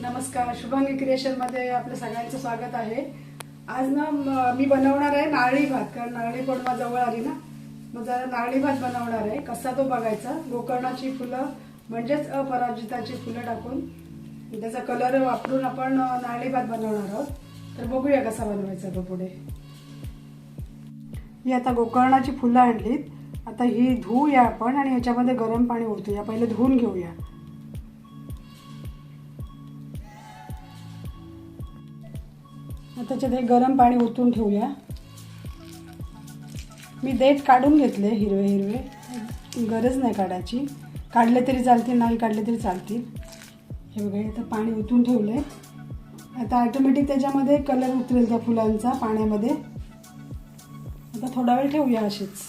नमस्कार शुभांगी क्रिएशनमध्ये आपलं सगळ्यांचं स्वागत आहे. आज ना मी बनवणार आहे नारळी भात कारण नारळी पौर्णिमा जवळ आली ना. मग जरा नारळी भात बनवणार आहे. कसा तो बघायचा? गोकर्णाची फुलं म्हणजेच अपराजिताची फुलं टाकून. त्याचा कलर वापरून आपण नारळी भात बनवणार आहोत. तर बघूया कसा बनवायचा तो पुढे. ही आता गोकर्णाची फुलं आणलीत. आता ही धुवूया आपण आणि याच्यामध्ये गरम पाणी ओतूया. पहिले धुवून घेऊया. आता त्याच्यात हे गरम पाणी ओतून ठेवूया. मी देठ काढून घेतले हिरवे हिरवे. गरज नाही काढायची. काढले तरी चालतील नाही काढले तरी चालतील. हे बघा आता पाणी ओतून ठेवले आता ऑटोमॅटिक त्याच्यामध्ये कलर उतरेल त्या फुलांचा पाण्यामध्ये. आता थोडा वेळ ठेवूया असेच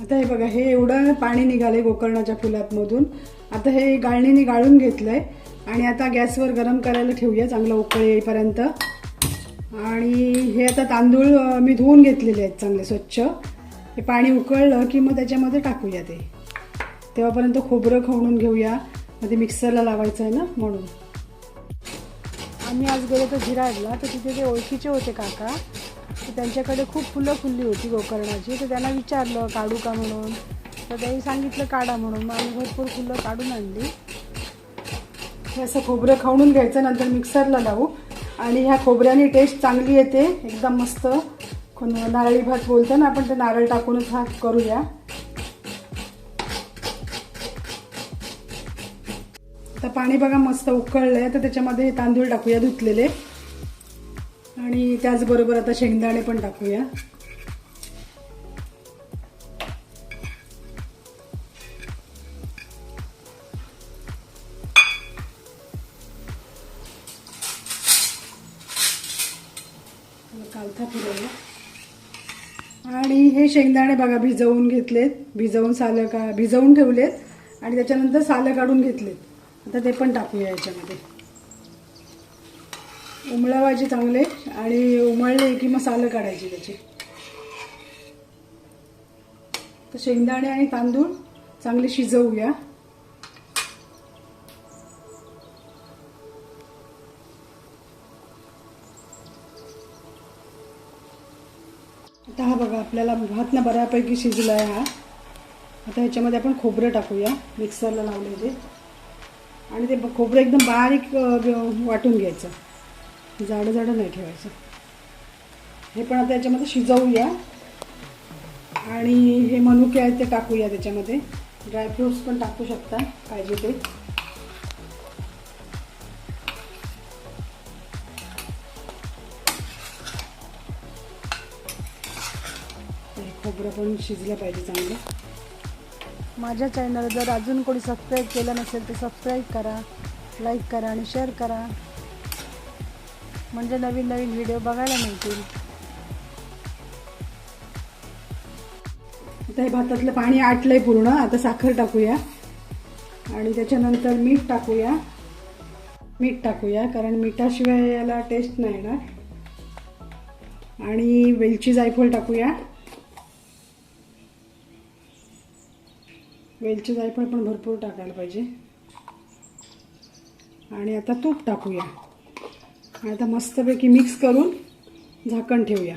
आता हे बघा हे एवढं पाणी निघाले गोकर्णाच्या फुलातमधून आता हे गाळणीने गाळून घेतलं आहे आणि आता गॅसवर गरम करायला ठेवूया चांगलं उकळ येईपर्यंत. आणि हे आता तांदूळ मी धुवून घेतलेले आहेत चांगले स्वच्छ. हे पाणी उकळलं की मग त्याच्यामध्ये टाकूया ते. तेव्हापर्यंत खोबरं खवणून घेऊया. मग ते मिक्सरला लावायचं आहे ना म्हणून. आम्ही आज गेलो तर झिराडला तर तिथे ते ओळखीचे होते काका तर त्यांच्याकडे खूप फुलं फुलली होती गोकर्णाची. तर त्यांना विचारलं काढू का म्हणून? तर त्यांनी सांगितलं काढा म्हणून. मग आम्ही भरपूर फुलं काढून आणली. हे असं खोबरं खाऊन घ्यायचं नंतर मिक्सरला लावू. आणि ह्या खोबऱ्याने टेस्ट चांगली येते एकदम मस्त. कोण- नारळी भात बोलतो ना आपण ते नारळ टाकूनच हा करूया. आता पाणी बघा मस्त उकळलं आहे तर त्याच्यामध्ये हे तांदूळ टाकूया धुतलेले. आणि त्याचबरोबर आता शेंगदाणे पण टाकूया. कालथा फिरवलं आणि हे शेंगदाणे बघा भिजवून घेतलेत. भिजवून सालं का भिजवून ठेवलेत आणि त्याच्यानंतर सालं काढून घेतलेत. आता ते पण टाकूया याच्यामध्ये. उमळावायचे चांगले आणि उमळले की मग सालं काढायची त्याची. तर शेंगदाणे आणि तांदूळ चांगले शिजवूया. आता हा बघा आपल्याला भात ना बऱ्यापैकी शिजला आहे हा. आता ह्याच्यामध्ये आपण खोबरं टाकूया मिक्सरला लावले ते. आणि ते खोबरं एकदम बारीक वाटून घ्यायचं. जाडं जाडं नाही ठेवायचं. हे पण आता याच्यामध्ये शिजवूया. आणि हे मनुके आहेत ते टाकूया त्याच्यामध्ये. ड्रायफ्रुट्स पण टाकू शकता पाहिजे ते. खोबरं पण शिजलं पाहिजे चांगलं. माझ्या चॅनल जर अजून कोणी सबस्क्राईब केलं नसेल तर सबस्क्राईब करा लाईक करा आणि शेअर करा. म्हणजे नवीन नवीन व्हिडिओ बघायला मिळतील. आता हे भातातलं पाणी आटलंय पूर्ण. आता साखर टाकूया. आणि त्याच्यानंतर मीठ टाकूया. मीठ टाकूया कारण मिठाशिवाय याला टेस्ट नाही येणार. आणि वेलची जायफळ टाकूया. वेलची जायफळ पण भरपूर टाकायला पाहिजे. आणि आता तूप टाकूया. आणि आता मस्तपैकी मिक्स करून झाकण ठेवूया.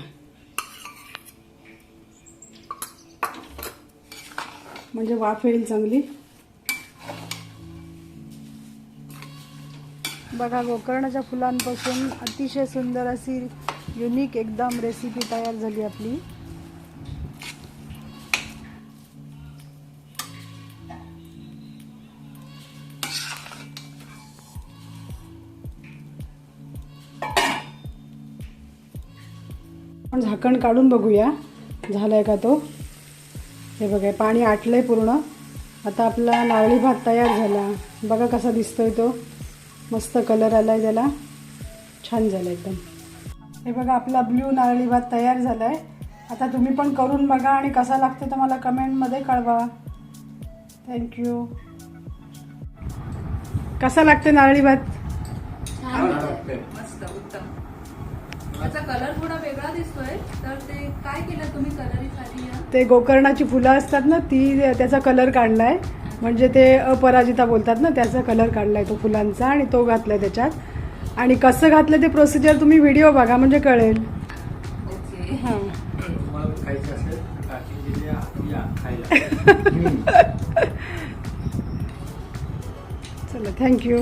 म्हणजे वाफ येईल चांगली. बघा गोकर्णाच्या फुलांपासून अतिशय सुंदर अशी युनिक एकदम रेसिपी तयार झाली आपली. आपण झाकण काढून बघूया. झालाय का तो? हे बघा पाणी आटलंय पूर्ण. आता आपला नारळी भात तयार झाला. बघा कसा दिसतोय तो. मस्त कलर आलाय त्याला. छान झाला एकदम. हे बघा आपला ब्ल्यू नारळी भात तयार झालाय. आता तुम्ही पण करून बघा आणि कसा लागतो तर मला कमेंटमध्ये कळवा. थँक्यू कसा लागतो नारळी भात? त्याचा कलर थोडा वेगळा दिसतोय. तर ते काय केलं तुम्ही कलरीसाठी या? ते गोकर्णाची फुलं असतात ना ती त्याचा कलर काढलाय. म्हणजे ते अपराजिता बोलतात ना त्याचा कलर काढलाय तो फुलांचा आणि तो घातलाय त्याच्यात. आणि कसं घातलं ते प्रोसिजर तुम्ही व्हिडिओ बघा म्हणजे कळेल. ओके हां. तुम्हाला खायचं असेल काकी दिले या खायला. चला थँक्यू